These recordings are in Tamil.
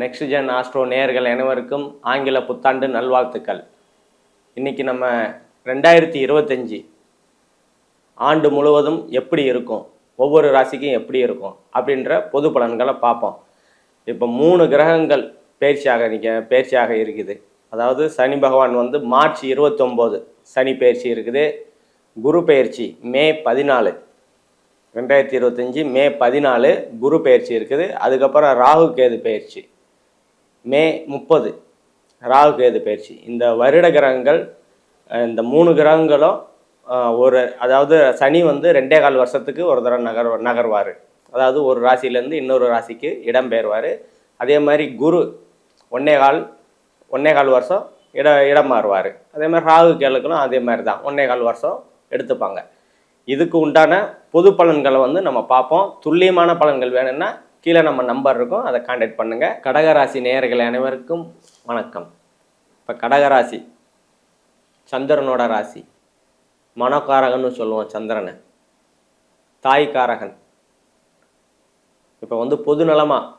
நெக்ஸ்ட் ஜென் ஆஸ்ட்ரோ நேயர்கள் அனைவருக்கும் ஆங்கில புத்தாண்டு நல்வாழ்த்துக்கள். இன்றைக்கி நம்ம ரெண்டாயிரத்தி இருபத்தஞ்சி ஆண்டு முழுவதும் எப்படி இருக்கும் ஒவ்வொரு ராசிக்கும் எப்படி இருக்கும் அப்படின்ற பொது பலன்களை பார்ப்போம். இப்போ மூணு கிரகங்கள் பயிற்சியாக நிற்க பயிற்சியாக இருக்குது. அதாவது சனி பகவான் வந்து மார்ச் இருபத்தொம்போது சனி பயிற்சி இருக்குது. குரு பயிற்சி மே பதினாலு. ரெண்டாயிரத்தி இருபத்தஞ்சி மே பதினாலு குரு பயிற்சி இருக்குது. அதுக்கப்புறம் ராகு கேது பயிற்சி. மே முப்பது. ராகு கேது பயிற்சி. இந்த வருட கிரகங்கள் இந்த மூணு கிரகங்களும் ஒரு அதாவது சனி வந்து ரெண்டே கால் வருஷத்துக்கு ஒரு தடவை நகர் நகர்வார். அதாவது ஒரு ராசியிலேருந்து இன்னொரு ராசிக்கு இடம் பெயர்வார் அதே மாதிரி குரு ஒன்னே கால் ஒன்னே கால் வருஷம் இட இடம் மாறுவார். அதே மாதிரி ராகு கேளுக்கெல்லாம் அதே மாதிரி தான். ஒன்னே கால் வருஷம் எடுத்துப்பாங்க. இதுக்கு உண்டான பொது பலன்களை வந்து நம்ம பார்ப்போம். துல்லியமான பலன்கள் வேணும்னா கீழே நம்ம நம்பர் இருக்கும். அதை காண்டாக்ட் பண்ணுங்கள் கடகராசி நேயர்கள் அனைவருக்கும் வணக்கம். இப்போ கடகராசி சந்திரனோட ராசி. மனோகாரகன்னு சொல்லுவோம் சந்திரனை. தாய்க்காரகன். இப்போ வந்து பொதுநலமாக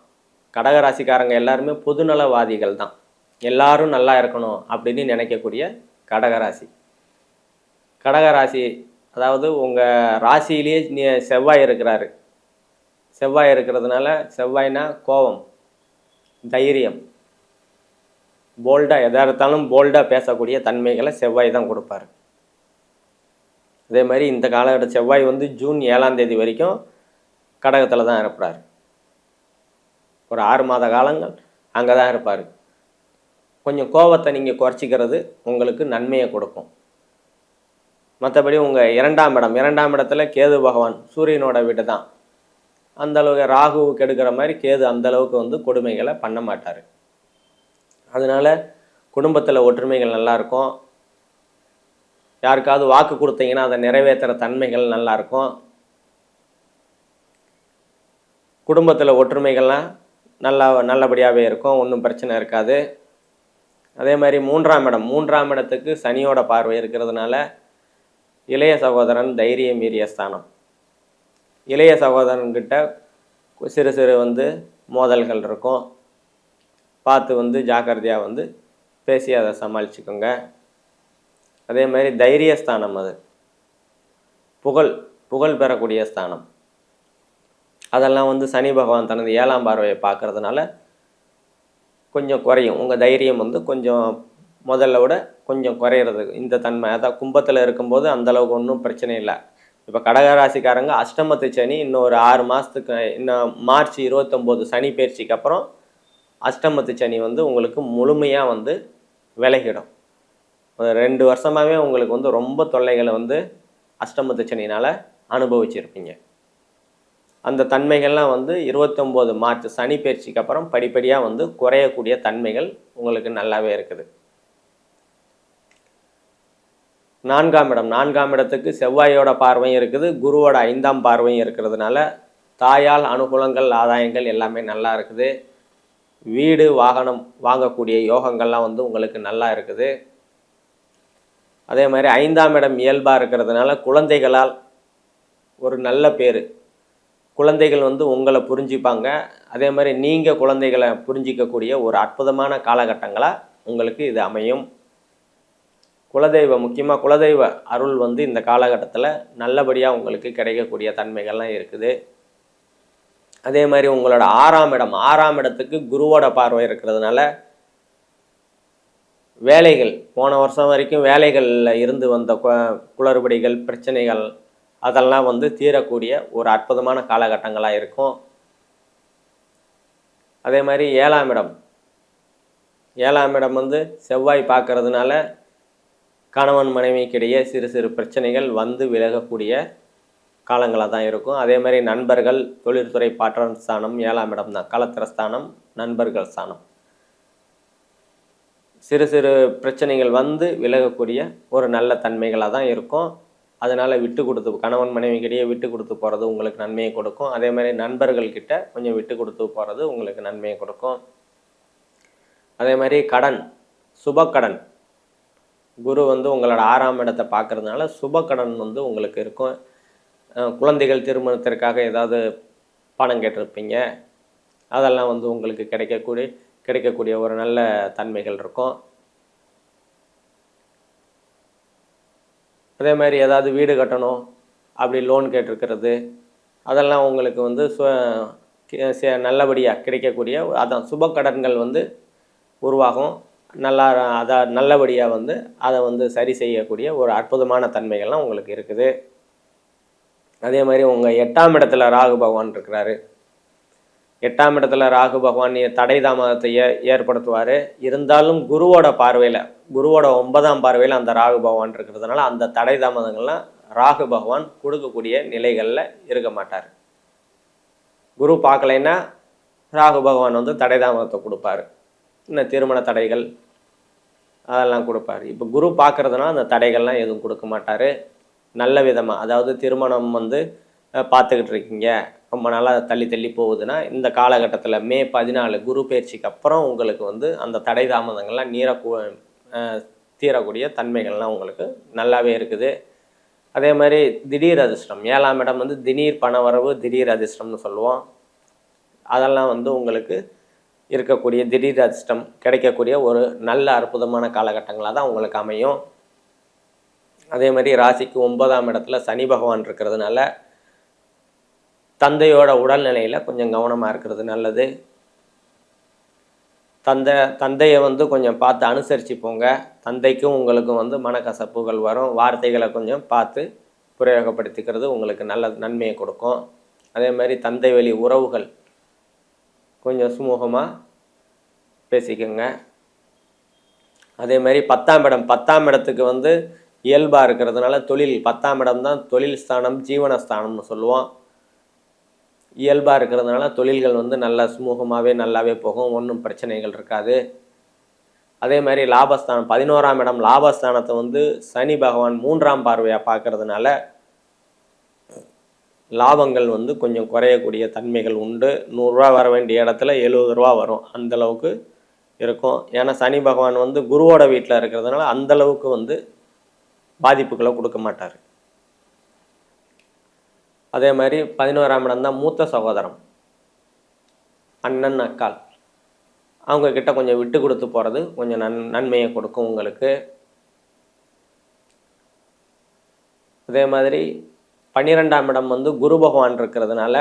கடகராசிக்காரங்க எல்லாருமே பொதுநலவாதிகள் தான். எல்லாரும் நல்லா இருக்கணும் அப்படின்னு நினைக்கக்கூடிய கடகராசி. கடகராசி அதாவது உங்கள் ராசியிலேயே நீ- செவ்வாய் இருக்கிறாரு. செவ்வாய் இருக்கிறதுனால செவ்வாய்னா கோபம் தைரியம். போல்டாக எதாக இருந்தாலும் போல்டாக பேசக்கூடிய தன்மைகளை செவ்வாய் தான் கொடுப்பாரு. அதே மாதிரி இந்த காலகட்ட செவ்வாய் வந்து ஜூன் ஏழாம் தேதி வரைக்கும் கடகத்தில் தான் இருப்பார். ஒரு ஆறு மாத காலங்கள் அங்கே தான் இருப்பார். கொஞ்சம் கோபத்தை நீங்கள் குறைச்சிக்கிறது உங்களுக்கு நன்மையை கொடுக்கும். மற்றபடி உங்கள் இரண்டாம் இடம் இரண்டாம் இடத்துல கேது பகவான் சூரியனோட வீடு தான். அந்த அளவுக்கு எடுக்கிற மாதிரி கேது அந்த அளவுக்கு வந்து கொடுமைகளை பண்ண மாட்டார். அதனால குடும்பத்தில் ஒற்றுமைகள் நல்லா இருக்கும். யாருக்காவது வாக்கு கொடுத்தீங்கன்னா அதை நிறைவேற்றுற தன்மைகள் நல்லாயிருக்கும் குடும்பத்தில் ஒற்றுமைகள்லாம் நல்லா நல்லபடியாகவே இருக்கும். ஒன்றும் பிரச்சனை இருக்காது. அதே மாதிரி மூன்றாம் இடம். மூன்றாம் இடத்துக்கு சனியோட பார்வை இருக்கிறதுனால இளைய சகோதரன் தைரியம் மீறிய ஸ்தானம். இளைய சகோதரன்கிட்ட சிறு சிறு வந்து மோதல்கள் இருக்கும். பார்த்து வந்து ஜாக்கிரதையாக வந்து பேசி அதை சமாளிச்சுக்கோங்க. அதே மாதிரி தைரிய ஸ்தானம் அது. புகழ் புகழ் பெறக்கூடிய ஸ்தானம். அதெல்லாம் வந்து சனி பகவான் தனது ஏழாம் பார்வையை பார்க்கறதுனால கொஞ்சம் குறையும். உங்கள் தைரியம் வந்து கொஞ்சம் முதல்ல விட கொஞ்சம் குறையிறது இந்த தன்மை. அதான் கும்பத்தில் இருக்கும்போது அந்தளவுக்கு ஒன்றும் பிரச்சனை இல்லை. இப்போ கடகராசிக்காரங்க அஷ்டமத்து சனி இன்னும் ஒரு ஆறு மாதத்துக்கு இன்னும் மார்ச் இருபத்தொம்போது சனி பயிற்சிக்கு அப்புறம் அஷ்டமத்து சனி வந்து உங்களுக்கு முழுமையாக வந்து விலகிடும். ஒரு ரெண்டு வருஷமாகவே உங்களுக்கு வந்து ரொம்ப தொல்லைகளை வந்து அஷ்டமத்து சனினால் அனுபவிச்சிருப்பீங்க. அந்த தன்மைகள்லாம் வந்து இருபத்தொம்போது மார்ச் சனி பயிற்சிக்கு அப்புறம் படிப்படியாக வந்து குறையக்கூடிய தன்மைகள் உங்களுக்கு நல்லாவே இருக்குது. நான்காம் இடம். நான்காம் இடத்துக்கு செவ்வாயோட பார்வையும் இருக்குது. குருவோட ஐந்தாம் பார்வையும் இருக்கிறதுனால தாயால் அனுகூலங்கள் ஆதாயங்கள் எல்லாமே நல்லா இருக்குது. வீடு வாகனம் வாங்கக்கூடிய யோகங்கள்லாம் வந்து உங்களுக்கு நல்லா இருக்குது. அதே மாதிரி ஐந்தாம் இடம் இயல்பாக இருக்கிறதுனால குழந்தைகளால் ஒரு நல்ல பேர். குழந்தைகள் வந்து உங்களை புரிஞ்சுப்பாங்க. அதே மாதிரி நீங்கள் குழந்தைகளை புரிஞ்சிக்கக்கூடிய ஒரு அற்புதமான காலகட்டங்களாக உங்களுக்கு இது அமையும். குலதெய்வ முக்கியமாக குலதெய்வ அருள் வந்து இந்த காலகட்டத்தில் நல்லபடியாக உங்களுக்கு கிடைக்கக்கூடிய தன்மைகள்லாம் இருக்குது. அதே மாதிரி உங்களோட ஆறாம் இடம் ஆறாம் இடத்துக்கு குருவோட பார்வை இருக்கிறதுனால வேலைகள் போன வருஷம் வரைக்கும் வேலைகளில் இருந்து வந்த கு- குளறுபடிகள் பிரச்சனைகள் அதெல்லாம் வந்து தீரக்கூடிய ஒரு அற்புதமான காலகட்டங்களாக இருக்கும். அதே மாதிரி ஏழாம் இடம். ஏழாம் இடம் வந்து செவ்வாய் பார்க்கறதுனால கணவன் மனைவிக்கிடையே சிறு சிறு பிரச்சனைகள் வந்து விலகக்கூடிய காலங்களாக தான் இருக்கும். அதே மாதிரி நண்பர்கள் தொழில்துறை பாற்றல் ஸ்தானம் ஏழாம் இடம் தான் களத்திர ஸ்தானம் நண்பர்கள் ஸ்தானம். சிறு சிறு பிரச்சனைகள் வந்து விலகக்கூடிய ஒரு நல்ல தன்மைகளாக தான் இருக்கும். அதனால் விட்டு கொடுத்து கணவன் மனைவிக்கிடையே விட்டு கொடுத்து போகிறது உங்களுக்கு நன்மையை கொடுக்கும். அதே மாதிரி நண்பர்கள்கிட்ட கொஞ்சம் விட்டு கொடுத்து போகிறது உங்களுக்கு நன்மையை கொடுக்கும். அதே மாதிரி கடன் சுபக்கடன். குரு வந்து உங்களோட ஆறாம் இடத்தை பார்க்கறதுனால சுபக்கடன் வந்து உங்களுக்கு இருக்கும். குழந்தைகள் திருமணத்திற்காக ஏதாவது பணம் கேட்டிருப்பீங்க. அதெல்லாம் வந்து உங்களுக்கு கிடைக்கக்கூடிய கிடைக்கக்கூடிய ஒரு நல்ல தன்மைகள் இருக்கும். அதே மாதிரி ஏதாவது வீடு கட்டணும் அப்படி லோன் கேட்டிருக்கிறது. அதெல்லாம் உங்களுக்கு வந்து நல்லபடியாக கிடைக்கக்கூடிய அதான் சுப கடன்கள் வந்து உருவாகும். நல்லா அதை நல்லபடியாக வந்து அதை வந்து சரி செய்யக்கூடிய ஒரு அற்புதமான தன்மைகள்லாம் உங்களுக்கு இருக்குது. அதே மாதிரி உங்கள் எட்டாம் இடத்துல ராகு பகவான் இருக்கிறாரு. எட்டாம் இடத்துல ராகு பகவான் தடை தாமதத்தை ஏ ஏற்படுத்துவார். இருந்தாலும் குருவோட பார்வையில் குருவோட ஒன்பதாம் பார்வையில் அந்த ராகு பகவான் இருக்கிறதுனால அந்த தடை தாமதங்கள்லாம் ராகு பகவான் கொடுக்கக்கூடிய நிலைகளில் இருக்க மாட்டார். குரு பார்க்கலைன்னா ராகு பகவான் வந்து தடை தாமதத்தை கொடுப்பாரு. இன்னும் திருமண தடைகள் அதெல்லாம் கொடுப்பாரு. இப்போ குரு பார்க்குறதுனா அந்த தடைகள்லாம் எதுவும் கொடுக்க மாட்டார். நல்ல விதமாக அதாவது திருமணம் வந்து பார்த்துக்கிட்டு இருக்கீங்க. ரொம்ப நாளாக தள்ளி தள்ளி போகுதுன்னா இந்த காலகட்டத்தில் மே பதினாலு குரு பயிற்சிக்கு அப்புறம் உங்களுக்கு வந்து அந்த தடை தாமதங்கள்லாம் நீரக்கூ தீரக்கூடிய தன்மைகள்லாம் உங்களுக்கு நல்லாவே இருக்குது. அதே மாதிரி திடீர் அதிர்ஷ்டம் ஏழாம் இடம் வந்து திடீர் பணவரவு திடீர் அதிர்ஷ்டம்னு சொல்லுவோம். அதெல்லாம் வந்து உங்களுக்கு இருக்கக்கூடிய திடீர் அதிர்ஷ்டம் கிடைக்கக்கூடிய ஒரு நல்ல அற்புதமான காலகட்டங்களாக தான் உங்களுக்கு அமையும். அதே மாதிரி ராசிக்கு ஒன்பதாம் இடத்துல சனி பகவான் இருக்கிறதுனால தந்தையோட உடல்நிலையில் கொஞ்சம் கவனமாக இருக்கிறது நல்லது. தந்தை தந்தையை வந்து கொஞ்சம் பார்த்து அனுசரித்து போங்க. தந்தைக்கும் உங்களுக்கும் வந்து மனக்கசப்புகள் வரும். வார்த்தைகளை கொஞ்சம் பார்த்து பிரயோகப்படுத்திக்கிறது உங்களுக்கு நல்ல நன்மையை கொடுக்கும். அதே மாதிரி தந்தை வழி உறவுகள் கொஞ்சம் சுமூகமாக பேசிக்கோங்க. அதே மாதிரி பத்தாம் இடம். பத்தாம் இடத்துக்கு வந்து இயல்பாக இருக்கிறதுனால தொழில் பத்தாம் இடம் தான் தொழில் ஸ்தானம் ஜீவனஸ்தானம்னு சொல்லுவோம். இயல்பாக இருக்கிறதுனால தொழில்கள் வந்து நல்லா சுமூகமாகவே நல்லாவே போகும். ஒன்றும் பிரச்சனைகள் இருக்காது. அதே மாதிரி லாபஸ்தானம். பதினோராம் இடம். லாபஸ்தானத்தை வந்து சனி பகவான் மூன்றாம் பார்வையாக பார்க்கறதுனால லாபங்கள் வந்து கொஞ்சம் குறையக்கூடிய தன்மைகள் உண்டு. நூறுரூவா வர வேண்டிய இடத்துல எழுபது ரூபா வரும். அந்த அளவுக்கு இருக்கும். ஏன்னா சனி பகவான் வந்து குருவோட வீட்டில் இருக்கிறதுனால அந்த அளவுக்கு வந்து பாதிப்புகளை கொடுக்க மாட்டார். அதே மாதிரி பதினோராம் இடம் தான் மூத்த சகோதரம். அண்ணன் அக்கால் அவங்கக்கிட்ட கொஞ்சம் விட்டு கொடுத்து போகிறது கொஞ்சம் நன் நன்மையை கொடுக்கும் உங்களுக்கு. அதே மாதிரி பன்னிரெண்டாம் இடம் வந்து குரு பகவான் இருக்கிறதுனால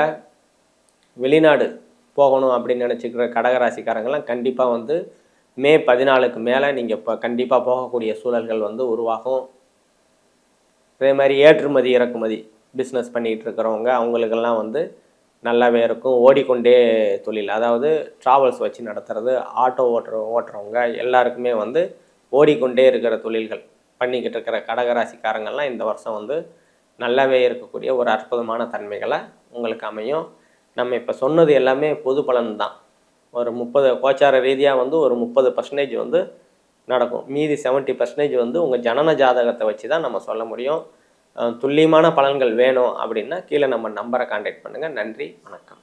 வெளிநாடு போகணும் அப்படின்னு நினச்சிக்கிற கடகராசிக்காரங்கெல்லாம் கண்டிப்பாக வந்து மே பதினாலுக்கு மேலே நீங்கள் இப்போ கண்டிப்பாக போகக்கூடிய சூழல்கள் வந்து உருவாகும். அதே மாதிரி ஏற்றுமதி இறக்குமதி பிஸ்னஸ் பண்ணிகிட்டு இருக்கிறவங்க அவங்களுக்கெல்லாம் வந்து நல்லாவே இருக்கும். ஓடிக்கொண்டே தொழில் அதாவது ட்ராவல்ஸ் வச்சு நடத்துறது ஆட்டோ ஓட்டுற ஓட்டுறவங்க எல்லாருக்குமே வந்து ஓடிக்கொண்டே இருக்கிற தொழில்கள் பண்ணிக்கிட்டு இருக்கிற கடகராசிக்காரங்கள்லாம் இந்த வருஷம் வந்து நல்லாவே இருக்கக்கூடிய ஒரு அற்புதமான தன்மைகளை உங்களுக்கு அமையும். நம்ம இப்போ சொன்னது எல்லாமே பொது பலன் தான் ஒரு முப்பது கோச்சார ரீதியாக வந்து ஒரு முப்பது பர்சன்டேஜ் வந்து நடக்கும். மீதி 70% பர்சன்டேஜ் வந்து உங்கள் ஜனன ஜாதகத்தை வச்சு தான் நம்ம சொல்ல முடியும். துல்லியமான பலன்கள் வேணும் அப்படின்னா கீழே நம்ம நம்பரை காண்டாக்ட் பண்ணுங்கள் நன்றி வணக்கம்.